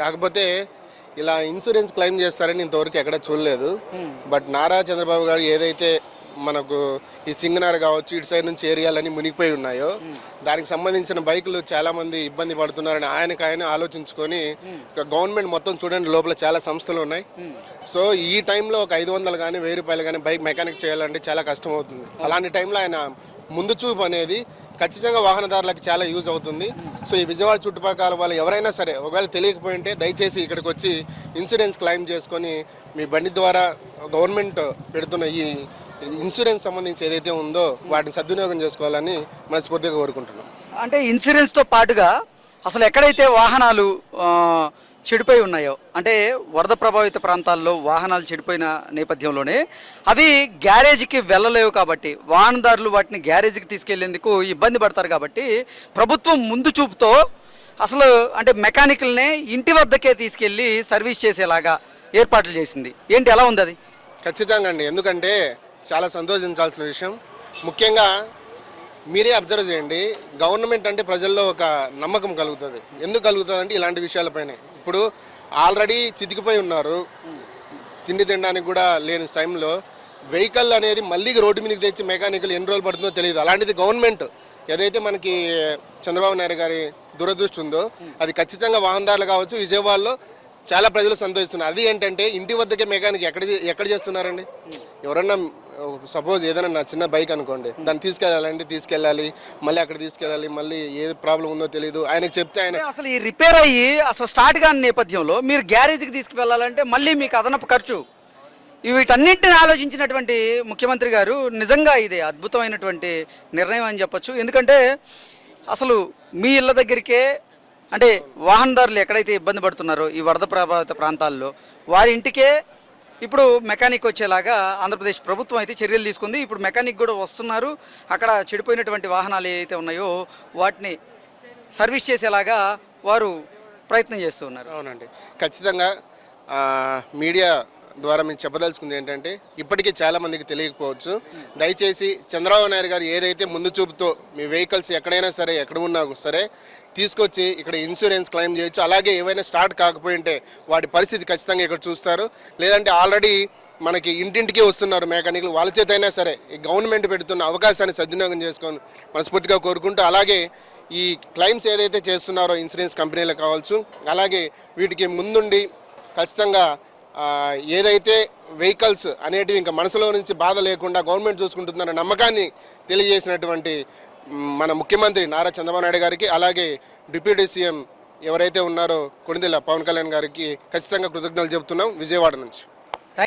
కాకపోతే ఇలా insurance claim చేస్తారని ఇంతవరకు ఎక్కడ చూడలేదు. బట్ నారా చంద్రబాబు గారు ఏదైతే మనకు ఈ సింగనార్ కావచ్చు ఇటు సైడ్ నుంచి ఏరియాలన్నీ మునిగిపోయి ఉన్నాయో దానికి సంబంధించిన బైకులు చాలా మంది ఇబ్బంది పడుతున్నారని ఆయనకు ఆయన ఆలోచించుకొని గవర్నమెంట్ మొత్తం చూడండి లోపల చాలా సంస్థలు ఉన్నాయి. సో ఈ టైంలో ఒక ఐదు వందలు కానీ వెయ్యి రూపాయలు కానీ బైక్ మెకానిక్ చేయాలంటే చాలా కష్టం అవుతుంది. అలాంటి టైంలో ఆయన ముందు చూపు అనేది ఖచ్చితంగా వాహనదారులకు చాలా యూజ్ అవుతుంది. సో ఈ విజయవాడ చుట్టుపక్కల వాళ్ళు ఎవరైనా సరే ఒకవేళ తెలియకపోయింటే దయచేసి ఇక్కడికి వచ్చి ఇన్సూరెన్స్ క్లెయిమ్ చేసుకొని మీ బండి ద్వారా గవర్నమెంట్ పెడుతున్న ఈ ఇన్సూరెన్స్ సంబంధించి ఏదైతే ఉందో వాటిని సద్వినియోగం చేసుకోవాలని మనస్ఫూర్తిగా కోరుకుంటున్నాం. అంటే ఇన్సూరెన్స్తో పాటుగా అసలు ఎక్కడైతే వాహనాలు చెడిపోయి ఉన్నాయో అంటే వరద ప్రభావిత ప్రాంతాల్లో వాహనాలు చెడిపోయిన నేపథ్యంలోనే అవి గ్యారేజ్కి వెళ్ళలేవు కాబట్టి వాహనదారులు వాటిని గ్యారేజ్కి తీసుకెళ్ళేందుకు ఇబ్బంది పడతారు కాబట్టి ప్రభుత్వం ముందు చూపుతో అసలు అంటే మెకానికల్నే ఇంటి వద్దకే తీసుకెళ్ళి సర్వీస్ చేసేలాగా ఏర్పాట్లు చేసింది. ఏంటి ఎలా ఉంది అది? ఖచ్చితంగా అండి. ఎందుకంటే చాలా సంతోషించాల్సిన విషయం. ముఖ్యంగా మీరే అబ్జర్వ్ చేయండి. గవర్నమెంట్ అంటే ప్రజల్లో ఒక నమ్మకం కలుగుతుంది. ఎందుకు కలుగుతుంది అంటే ఇలాంటి విషయాలపైనే. ఇప్పుడు ఆల్రెడీ చితికిపోయి ఉన్నారు. తిండి తినడానికి కూడా లేని టైంలో వెహికల్ అనేది మళ్ళీ రోడ్డు మీదకి తెచ్చి మెకానికల్ ఎన్ని రోజులు పడుతుందో తెలియదు. అలాంటిది గవర్నమెంట్ ఏదైతే మనకి చంద్రబాబు నాయుడు గారి దురదృష్టి ఉందో అది ఖచ్చితంగా వాహనదారులు కావచ్చు విజయవాడలో చాలా ప్రజలు సంతోషిస్తున్నారు. అది ఏంటంటే ఇంటి వద్దకే మెకానిక్ ఎక్కడ ఎక్కడ చేస్తున్నారండి? ఎవరన్నా సపోజ్ ఏదైనా నా చిన్న బైక్ అనుకోండి దాన్ని తీసుకెళ్ళాలంటే తీసుకెళ్ళాలి మళ్ళీ అక్కడ తీసుకెళ్ళాలి మళ్ళీ ఏ ప్రాబ్లం ఉందో తెలియదు ఆయనకు చెప్తే ఆయన అసలు ఈ రిపేర్ అయ్యి అసలు స్టార్ట్ కాని నేపథ్యంలో మీరు గ్యారేజ్కి తీసుకువెళ్ళాలంటే మళ్ళీ మీకు అదనపు ఖర్చు. వీటన్నింటిని ఆలోచించినటువంటి ముఖ్యమంత్రి గారు నిజంగా ఇది అద్భుతమైనటువంటి నిర్ణయం అని చెప్పొచ్చు. ఎందుకంటే అసలు మీ ఇళ్ళ దగ్గరికే అంటే వాహనదారులు ఎక్కడైతే ఇబ్బంది పడుతున్నారో ఈ వరద ప్రభావిత ప్రాంతాల్లో వారి ఇంటికే ఇప్పుడు మెకానిక్ వచ్చేలాగా ఆంధ్రప్రదేశ్ ప్రభుత్వం అయితే చర్యలు తీసుకుంది. ఇప్పుడు మెకానిక్ కూడా వస్తున్నారు. అక్కడ చెడిపోయినటువంటి వాహనాలు ఏవైతే ఉన్నాయో వాటిని సర్వీస్ చేసేలాగా వారు ప్రయత్నం చేస్తున్నారు అవునండి. ఖచ్చితంగా మీడియా ద్వారా మేము చెప్పదలుచుకుంది ఏంటంటే ఇప్పటికీ చాలా మందికి తెలియకపోవచ్చు. దయచేసి చంద్రబాబు నాయుడు గారు ఏదైతే ముందు చూపుతో మీ వెహికల్స్ ఎక్కడైనా సరే ఎక్కడ ఉన్నా సరే తీసుకొచ్చి ఇక్కడ ఇన్సూరెన్స్ క్లెయిమ్ చేయొచ్చు. అలాగే ఏవైనా స్టార్ట్ కాకపోయింటే వాటి పరిస్థితి ఖచ్చితంగా ఇక్కడ చూస్తారు. లేదంటే ఆల్రెడీ మనకి ఇంటింటికి వస్తున్నారు మెకానిక్లు. వాళ్ళ చేత అయినా సరే ఈ గవర్నమెంట్ పెడుతున్న అవకాశాన్ని సద్వినియోగం చేసుకొని మనస్ఫూర్తిగా కోరుకుంటూ అలాగే ఈ క్లైమ్స్ ఏదైతే చేస్తున్నారో ఇన్సూరెన్స్ కంపెనీలకు కావచ్చు అలాగే వీటికి ముందుండి ఖచ్చితంగా ఏదైతే వెహికల్స్ అనేటివి ఇంకా మనసులో నుంచి బాధ లేకుండా గవర్నమెంట్ చూసుకుంటుందన్న నమ్మకాన్ని తెలియజేసినటువంటి మన ముఖ్యమంత్రి నారా చంద్రబాబు నాయుడు గారికి అలాగే డిప్యూటీ సీఎం ఎవరైతే ఉన్నారో కొణిదెల పవన్ కళ్యాణ్ గారికి ఖచ్చితంగా కృతజ్ఞతలు చెబుతున్నాం విజయవాడ నుంచి.